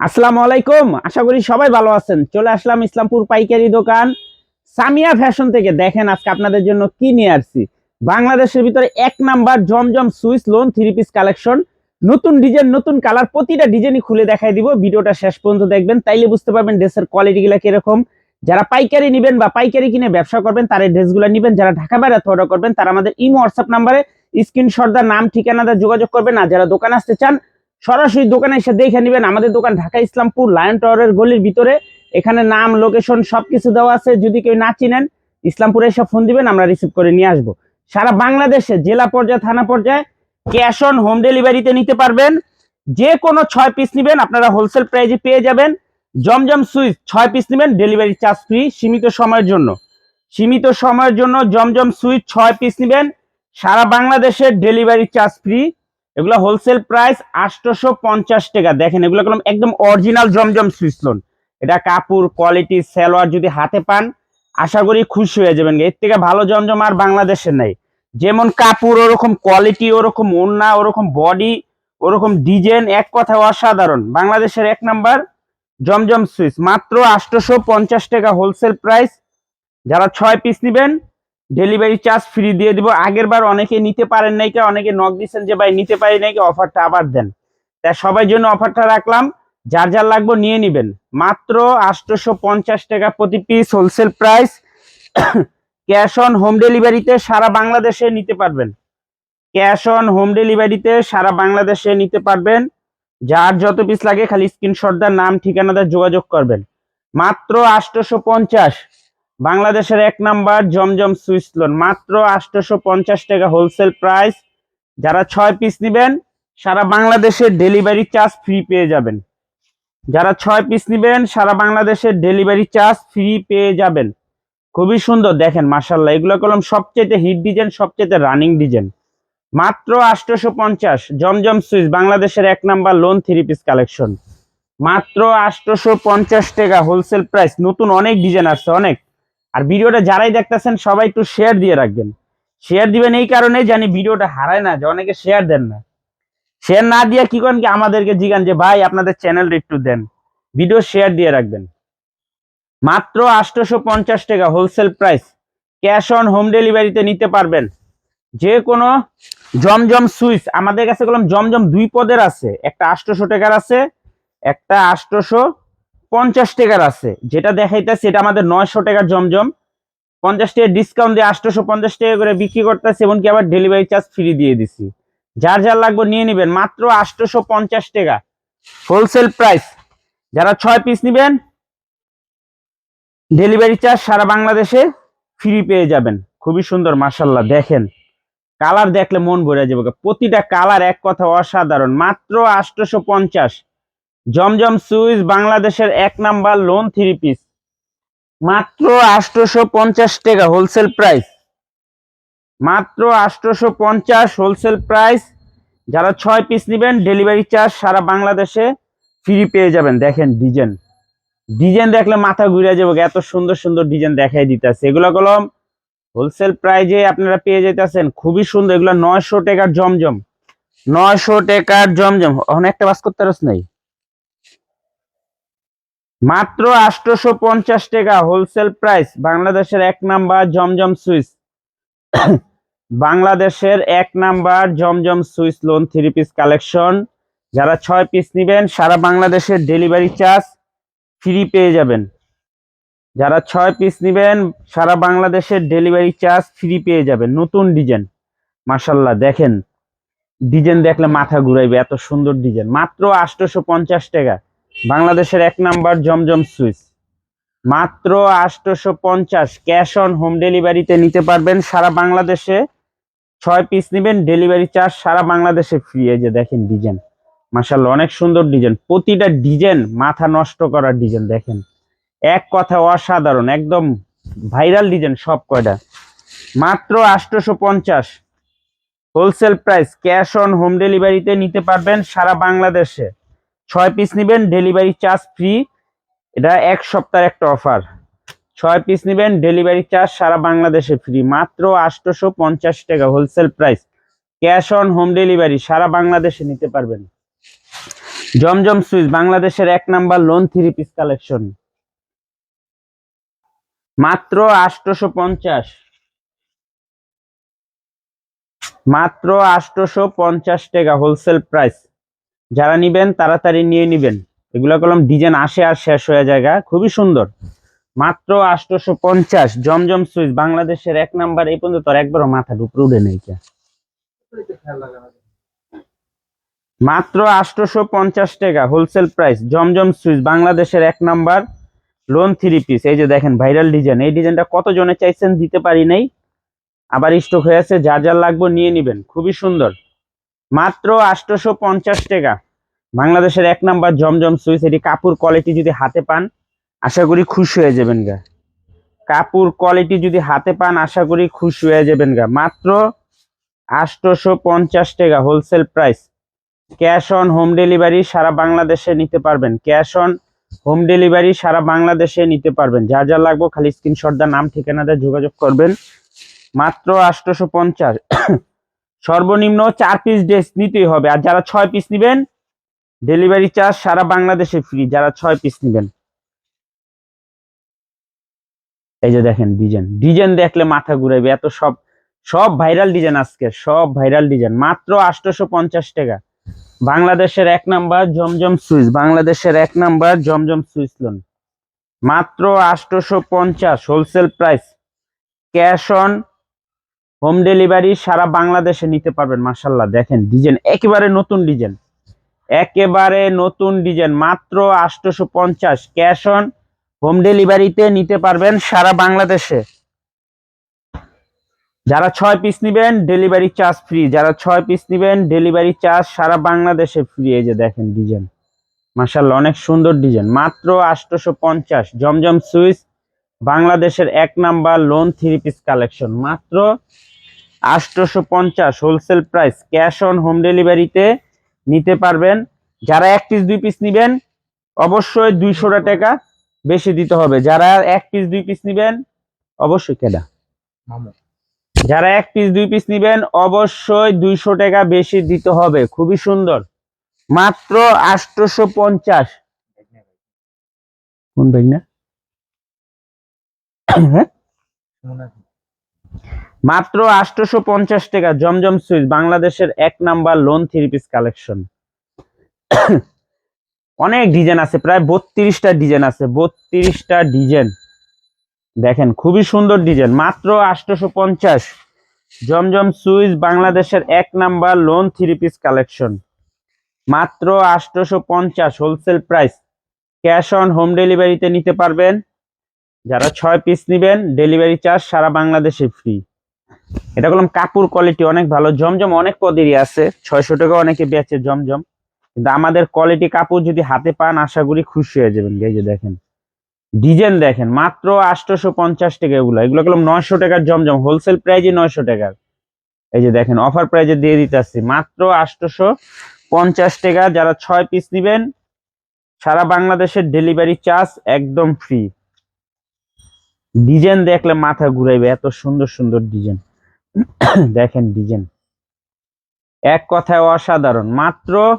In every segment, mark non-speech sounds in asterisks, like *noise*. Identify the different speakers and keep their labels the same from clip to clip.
Speaker 1: আসসালামু আলাইকুম। আশা করি সবাই ভালো আছেন। চলে আসলাম ইসলামপুর পাইকারি দোকান। সামিয়া ফ্যাশন থেকে দেখেন আজকে আপনাদের জন্য কি নিয়ে আসছি। বাংলাদেশের ভিতরে এক number Zamzam Swiss lawn three piece collection. নতুন ডিজাইন, নতুন কালার, প্রতিটা ডিজাইনই খুলে দেখাই দিব। ভিডিওটা শেষ পর্যন্ত দেখবেন। তাইলে বুঝতে পারবেন ড্রেসের কোয়ালিটি গুলা কীরকম। যারা পাইকারি নেবেন বা পাইকারি কিনে ব্যবসা করবেন, তারা ড্রেসগুলো নেবেন। যারা ঢাকা বাইরে অর্ডার করবেন, তারা আমাদের ইমো, হোয়াটসঅ্যাপ নাম্বারে স্ক্রিনশট দা নাম ঠিকানাটা যোগাযোগ করবেন। আর যারা দোকান আসতে চান সরাসরি দোকানে এসে দেখে নেবেন, আমাদের দোকান ঢাকা ইসলামপুর লায়ন টাওয়ারের গলির ভিতরে। এখানে নাম লোকেশন সবকিছু দেওয়া আছে। যদি কেউ না চিনেন, ইসলামপুরে এসে ফোন দিবেন, আমরা রিসিভ করে নিয়ে আসব। সারা বাংলাদেশে, জেলা পর্যায়ে, থানা পর্যায়ে ক্যাশ অন হোম ডেলিভারিতে নিতে পারবেন। যে কোনো ছয় পিস নেবেন, আপনারা হোলসেল প্রাইজে পেয়ে যাবেন। জমজম সুইচ, ছয় পিস নেবেন ডেলিভারি চার্জ ফ্রি সীমিত সময়ের জন্য। সীমিত সময়ের জন্য জমজম সুইচ, ছয় পিস নেবেন। সারা বাংলাদেশের ডেলিভারি চার্জ ফ্রি এগুলো হোলসেল প্রাইস আটশোশো পঞ্চাশ টাকা। দেখেন, এগুলো একদম অরিজিনাল জমজম সুইচ এটা কাপড় কোয়ালিটি সেলোয়ার যদি হাতে পান, আশা করি খুশি হয়ে যাবেন। এর থেকে ভালো জমজম আর বাংলাদেশের নাই। যেমন কাপড়, ওরকম কোয়ালিটি ওরকম ওড়না, ওরকম বডি ওরকম ডিজাইন এক কথা অসাধারণ। বাংলাদেশের এক নাম্বার জমজম সুইচ মাত্র আটশোশো পঞ্চাশ টাকা হোলসেল প্রাইস যারা ছয় পিস নেবেন ডেলিভারি চার্জ ফ্রি দিয়ে দিব। আগের বার অনেকে নিতে পারেন নাই কে, অনেকে নক দিচ্ছেন যে, ভাই, নিতে পারি নাই অফারটা আবার দেন। তাই সবাই জন্য অফারটা রাখলাম। যার যার লাগবে নিয়ে নিবেন। মাত্র আটশোশো পঞ্চাশ টাকা প্রতি piece wholesale price cash on home ডেলিভারিতে সারা বাংলাদেশে নিতে পারবেন। ক্যাশ অন হোম ডেলিভারিতে সারা বাংলাদেশে নিতে পারবেন। যার যত পিস লাগে খালি স্ক্রিনশট দেন, নাম ঠিকানাটা যোগাযোগ করবেন। মাত্র আটশোশো পঞ্চাশ বাংলাদেশের এক নাম্বার জমজম সুইচ লোন। মাত্র আটশোশো পঞ্চাশ টাকা হোলসেল প্রাইস। যারা ছয় পিস নেবেন, সারা বাংলাদেশে ডেলিভারি চার্জ ফ্রি পেয়ে যাবেন। যারা ছয় পিস নেবেন, সারা বাংলাদেশে ডেলিভারি চার্জ ফ্রি পেয়ে যাবেন। খুবই সুন্দর, দেখেন মার্শাল্লাহ এগুলো কলম সবচেয়ে হিট ডিজাইন সবচেয়ে রানিং ডিজাইন। মাত্র আটশোশো পঞ্চাশ জমজম সুইচ বাংলাদেশের এক number lawn three piece collection. মাত্র আটশোশো পঞ্চাশ টাকা হোলসেল প্রাইস। নতুন অনেক ডিজাইন আসছে, অনেক। আর ভিডিওটা যারাই দেখতেছেন, সবাই একটু শেয়ার দিয়ে রাখবেন। শেয়ার দিবেন এই কারণে জানি ভিডিওটা হারায় না, যে অনেকে শেয়ার দেন না। শেয়ার না দিয়ে কি করেন কি, আমাদেরকে জিগান যে, ভাই, আপনাদের চ্যানেলটা একটু দেন। ভিডিও শেয়ার দিয়ে রাখবেন। মাত্র আটশোশো পঞ্চাশ টাকা wholesale price cash on home ডেলিভারিতে নিতে পারবেন। যে কোনো জমজম সুইচ, আমাদের কাছে কলম জমজম দুই পদের আছে। একটা আটশোশো টাকার আছে, একটা আটশোশো পঞ্চাশ টাকার আছে। যেটা দেখাইতেছে, এটা আমাদের নয়শো টাকার জমজম। পঞ্চাশ টাকা ডিসকাউন্ট দিয়ে আটশোশো পঞ্চাশ টাকা করে বিক্রি করতেছে, এমনকি আবার ডেলিভারি চার্জ ফ্রি দিয়ে দিছি। যার যার লাগবে নিয়ে নেবেন, মাত্র আটশোশো পঞ্চাশ টাকা। হোলসেল প্রাইস যারা ছয় পিস নেবেন ডেলিভারি চার্জ সারা বাংলাদেশে ফ্রি পেয়ে যাবেন। খুবই সুন্দর মাসাল্লাহ দেখেন। কালার দেখলে মন ভরে যাবে। প্রতিটা কালার এক কথা অসাধারণ, মাত্র আটশোশো পঞ্চাশ। জমজম সুইচ বাংলাদেশের এক নাম্বার লোন থ্রি পিস। মাত্র আটশোশো পঞ্চাশ টাকা হোলসেল প্রাইস। মাত্র আটশোশো পঞ্চাশ হোলসেল প্রাইস। যারা ছয় পিস নেবেন, ডেলিভারি চার্জ সারা বাংলাদেশে ফ্রি পেয়ে যাবেন। দেখেন ডিজাইন। ডিজাইন দেখলে মাথা ঘুরে যাব, এত সুন্দর সুন্দর ডিজাইন দেখাই দিতেছে। এগুলো কলম হোলসেল প্রাইজে আপনারা পেয়ে যেতেছেন খুবই সুন্দর। এগুলো নয়শো টাকার জমজম। নয়শো টাকার জমজম। অনেকটা বাস করতে পারস নাই? মাত্র আটশোশো পঞ্চাশ টাকা হোলসেল প্রাইস বাংলাদেশের এক নাম্বার জমজম সুইচ। *coughs* বাংলাদেশের এক number Zamzam switch lawn three piece collection যারা ছয় পিস নেবেন, সারা বাংলাদেশের ডেলিভারি চার্জ ফ্রি পেয়ে যাবেন। যারা ছয় পিস নেবেন, সারা বাংলাদেশের ডেলিভারি চার্জ ফ্রি পেয়ে যাবেন। নতুন ডিজাইন মাসাল্লাহ দেখেন। ডিজাইন দেখলে মাথা ঘুরাইবে, এত সুন্দর ডিজাইন মাত্র আটশোশো পঞ্চাশ টাকা। বাংলাদেশের এক নাম্বার জমজম সুইচ। মাত্র আটশোশো পঞ্চাশ ক্যাশ অন হোম ডেলিভারিতে নিতে পারবেন। সারা বাংলাদেশে ছয় পিস নেবেন। ডেলিভারি চার্জ সারা বাংলাদেশে ফ্রি। এই যে দেখেন ডিজাইন। মাসাল্লাহ অনেক সুন্দর ডিজাইন। প্রতিটা ডিজাইন মাথা নষ্ট করার ডিজাইন দেখেন। এক কথা অসাধারণ, একদম ভাইরাল ডিজাইন সব কয়টা। মাত্র আটশোশো পঞ্চাশ। Wholesale price, cash on home ডেলিভারিতে নিতে পারবেন সারা বাংলাদেশে। ছয় পিস নেবেন ডেলিভারি চার্জ ফ্রি এটা এক সপ্তাহের একটা অফার ছয় পিস নেবেন ডেলিভারি চার্জ সারা বাংলাদেশে ফ্রি মাত্র আটশোশো পঞ্চাশ টাকা wholesale price cash on home delivery সারা বাংলাদেশে নিতে পারবেন। জমজম সুইচ বাংলাদেশের এক number lawn three piece collection মাত্র আটশোশো পঞ্চাশ মাত্র আটশোশো পঞ্চাশ টাকা হোলসেল প্রাইস যারা নিবেন, তাড়াতাড়ি নিয়ে নিবেন। এগুলো কলম ডিজাইন আসে আর শেষ হয়ে জায়গা খুবই সুন্দর। মাত্র আটশোশো পঞ্চাশ, জমজম সুইচ, বাংলাদেশের এক নাম্বার, এই পর্যন্ত তোর একবারও মাথা উপরে উঠে নেই মাত্র আটশোশো পঞ্চাশ টাকা হোলসেল প্রাইস জমজম সুইচ, বাংলাদেশের এক নাম্বার লোন থ্রি পিস এই যে দেখেন ভাইরাল ডিজাইন এই ডিজাইনটা কত জনে চাইছেন দিতে পারি নাই? আবার স্টক হয়ে আছে, যা যা লাগবে নিয়ে নিবেন। খুবই সুন্দর। মাত্র আটশোশো পঞ্চাশ টাকা। বাংলাদেশের এক নাম্বার জমজম সুইচ, এটি কাপড় কোয়ালিটি যদি হাতে পান, আশা করি খুশি হয়ে যাবেন গা। কাপড় কোয়ালিটি যদি হাতে পান, আশা করি খুশি হয়ে যাবেন গা। মাত্র আটশোশো পঞ্চাশ টাকা wholesale price cash on home delivery সারা বাংলাদেশে নিতে পারবেন। ক্যাশ অন হোম ডেলিভারি সারা বাংলাদেশে নিতে পারবেন। যা যা লাগবে, খালি স্ক্রিনশট দা নাম, ঠিকানা দিয়ে যোগাযোগ করবেন। মাত্র আটশোশো পঞ্চাশ সর্বনিম্ন চার পিস ড্রেস নিতেই হবে। আর যারা ছয় পিস নেবেন ডেলিভারি চার্জ সারা বাংলাদেশে ফ্রি যারা ছয় পিস নেবেন। এই যে দেখেন ডিজাইন ডিজাইন দেখলে মাথা ঘুরাইবে, এত সব সব ভাইরাল ডিজাইন আজকে, সব ভাইরাল ডিজাইন মাত্র আটশোশো পঞ্চাশ টাকা। বাংলাদেশের এক নাম্বার জমজম সুইচ বাংলাদেশের এক নাম্বার জমজম সুইচ লোন মাত্র আটশোশো পঞ্চাশ wholesale price cash on home delivery সারা বাংলাদেশে নিতে পারবেন মার্শাল্লাহ দেখেন, ডিজাইন একেবারে নতুন ডিজাইন। একেবারে নতুন ডিজাইন, মাত্র আটশোশো পঞ্চাশ ক্যাশ অন হোম ডেলিভারিতে নিতে পারবেন সারা বাংলাদেশে। যারা ছয় পিস নিবেন ডেলিভারি চার্জ ফ্রি যারা ছয় পিস নিবেন ডেলিভারি চার্জ সারা বাংলাদেশে ফ্রি এই যে দেখেন ডিজাইন। মাসাল্লাহ অনেক সুন্দর ডিজাইন। মাত্র আটশোশো পঞ্চাশ জমজম সুইচ বাংলাদেশের এক number lawn three piece collection মাত্র আটশোশো পঞ্চাশ wholesale price cash on home ডেলিভারিতে নিতে পারবেন। যারা এক পিস দুই পিস নিবেন অবশ্যই দুইশোটা টাকা বেশি দিতে হবে। যারা এক পিস দুই পিস নেবেন অবশ্যই কেডা যারা এক পিস দুই পিস নেবেন অবশ্যই দুইশো টাকা বেশি দিতে হবে। খুবই সুন্দর। মাত্র আটশোশো পঞ্চাশ কোন ব্যাগ না? মাত্র আটশোশো পঞ্চাশ টাকা জমজম সুইচ বাংলাদেশের এক number lawn three piece collection অনেক ডিজাইন আছে প্রায় বত্রিশটা ডিজাইন আছে বত্রিশটা ডিজাইন। দেখেন খুবই সুন্দর ডিজাইন। মাত্র আটশোশো পঞ্চাশ জমজম সুইচ বাংলাদেশের এক number lawn three piece collection মাত্র আটশোশো পঞ্চাশ wholesale price cash on home ডেলিভারিতে নিতে পারবেন। যারা ছয় পিস নেবেন ডেলিভারি চার্জ সারা বাংলাদেশে ফ্রি এটা বললাম কাপড় কোয়ালিটি অনেক ভালো, জমজম অনেক পদেরই আছে, ছয়শো টাকা অনেকে বেচে জমজম। কিন্তু আমাদের কোয়ালিটি কাপড় যদি হাতে পান, আশা করি খুশি হয়ে যাবেন। এই যে দেখেন, ডিজাইন দেখেন, মাত্র আটশোশো পঞ্চাশ টাকা এগুলো। এগুলো কলম নয়শো টাকার জমজম হোলসেল প্রাইজে নয়শো টাকার। এই যে দেখেন অফার প্রাইজে দিয়ে দিতে আসছি মাত্র আটশোশো পঞ্চাশ টাকা। যারা ছয় পিস নেবেন, সারা বাংলাদেশের ডেলিভারি চার্জ একদম ফ্রি ডিজাইন দেখলে মাথা ঘুরাইবে, এত সুন্দর সুন্দর ডিজাইন। *coughs* দেখেন ডিজাইন। এক কথায় অসাধারণ। মাত্র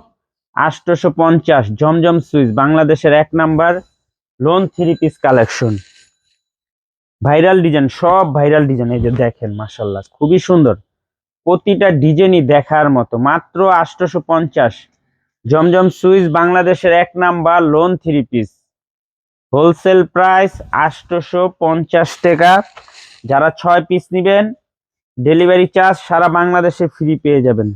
Speaker 1: আটশোশো পঞ্চাশ, জমজম সুইচ, বাংলাদেশের এক number lawn three piece collection. Viral design, সব ভাইরাল ডিজাইন, এই যে দেখেন মাসাল্লাহ খুবই সুন্দর। প্রতিটা ডিজাইনই দেখার মতো। মাত্র আটশোশো পঞ্চাশ, জমজম সুইচ, বাংলাদেশের এক number lawn three piece. Wholesale price আটশোশো পঞ্চাশ টাকা। যারা ছয় পিস নেবেন, ডেলিভারি চার্জ সারা বাংলাদেশে ফ্রি পেয়ে যাবেন।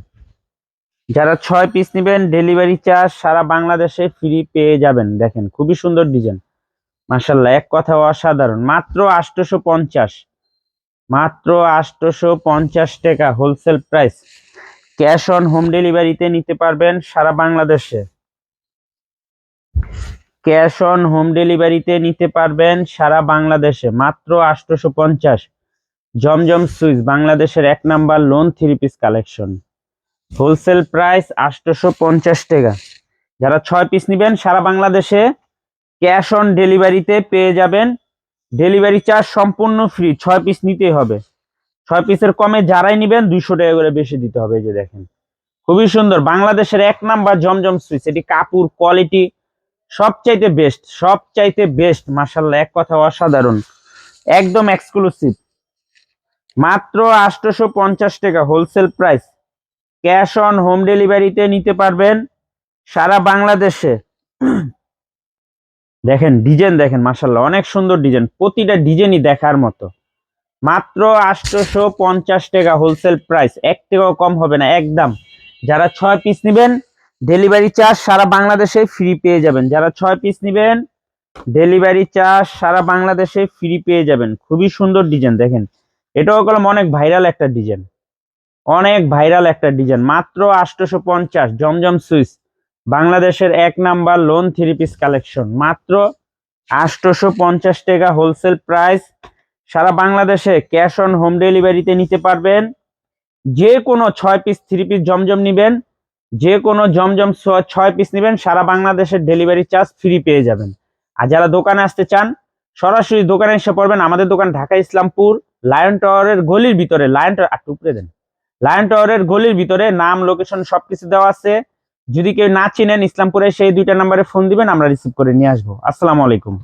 Speaker 1: যারা ছয় পিস নেবেন, ডেলিভারি চার্জ সারা বাংলাদেশে ফ্রি পেয়ে যাবেন। দেখেন, খুবই সুন্দর ডিজাইন। মার্শাল্লাহ এক কথা অসাধারণ। মাত্র আটশোশো পঞ্চাশ মাত্র আটশোশো পঞ্চাশ টাকা wholesale price. Cash on home ডেলিভারিতে নিতে পারবেন সারা বাংলাদেশে। ক্যাশ অন হোম ডেলিভারিতে নিতে পারবেন সারা বাংলাদেশে, মাত্র আটশোশো পঞ্চাশ। জমজম সুইচ, বাংলাদেশের এক number lawn three piece collection. Wholesale price আটশোশো পঞ্চাশ টাকা। যারা ছয় পিস নেবেন সারা বাংলাদেশে, ক্যাশ অন ডেলিভারিতে পেয়ে যাবেন। ডেলিভারি চার্জ সম্পূর্ণ ফ্রি, ছয় পিস নিতেই হবে। ছয় পিসের কমে যারাই নেবেন দুইশো টাকা করে বেশি দিতে হবে যে দেখেন। খুবই সুন্দর, বাংলাদেশের এক নাম্বার জমজম সুইচ, এটি কাপড় কোয়ালিটি সবচাইতে বেস্ট সবচাইতে বেস্ট মাসাল্লাহ এক কথা অসাধারণ। একদম এক্সক্লুসিভ মাত্র আটশোশো পঞ্চাশ টাকা wholesale price cash on home ডেলিভারিতে নিতে পারবেন সারা বাংলাদেশে। দেখেন ডিজাইন দেখেন মাসাল্লাহ অনেক সুন্দর ডিজাইন প্রতিটা ডিজাইনই দেখার মতো। মাত্র আটশোশো পঞ্চাশ টাকা হোলসেল প্রাইস এক টাকাও কম হবে না, একদম। যারা ছয় পিস নেবেন ডেলিভারি চার্জ সারা বাংলাদেশে ফ্রি পেয়ে যাবেন। যারা ছয় পিস নেবেন ডেলিভারি চার্জ সারা বাংলাদেশে ফ্রি পেয়ে যাবেন। খুবই সুন্দর ডিজাইন দেখেন। এটাও কলম অনেক ভাইরাল একটা ডিজাইন অনেক ভাইরাল একটা ডিজাইন মাত্র আটশোশো পঞ্চাশ জমজম সুইচ। বাংলাদেশের এক number lawn three piece collection মাত্র আটশোশো পঞ্চাশ টাকা হোলসেল প্রাইস সারা বাংলাদেশে ক্যাশ অন হোম ডেলিভারিতে নিতে পারবেন। যে কোনো ছয় পিস থ্রি পিস জমজম নিবেন। যে কোনো জমজম ছয় পিস নেবেন, সারা বাংলাদেশের ডেলিভারি চার্জ ফ্রি পেয়ে যাবেন। আর যারা দোকানে আসতে চান, সরাসরি দোকানে এসে পড়বেন। আমাদের দোকান ঢাকা ইসলামপুর লায়ন টাওয়ারের গলির ভিতরে। লায়ন টাওয়ার উপরে দেন। লায়ন টাওয়ারের গলির ভিতরে নাম লোকেশন সবকিছু দেওয়া আছে। যদি কেউ না চিনেন ইসলামপুরে, সেই দুইটা নাম্বারে ফোন দিবেন, আমরা রিসিভ করে নিয়ে আসব। আসসালামু আলাইকুম।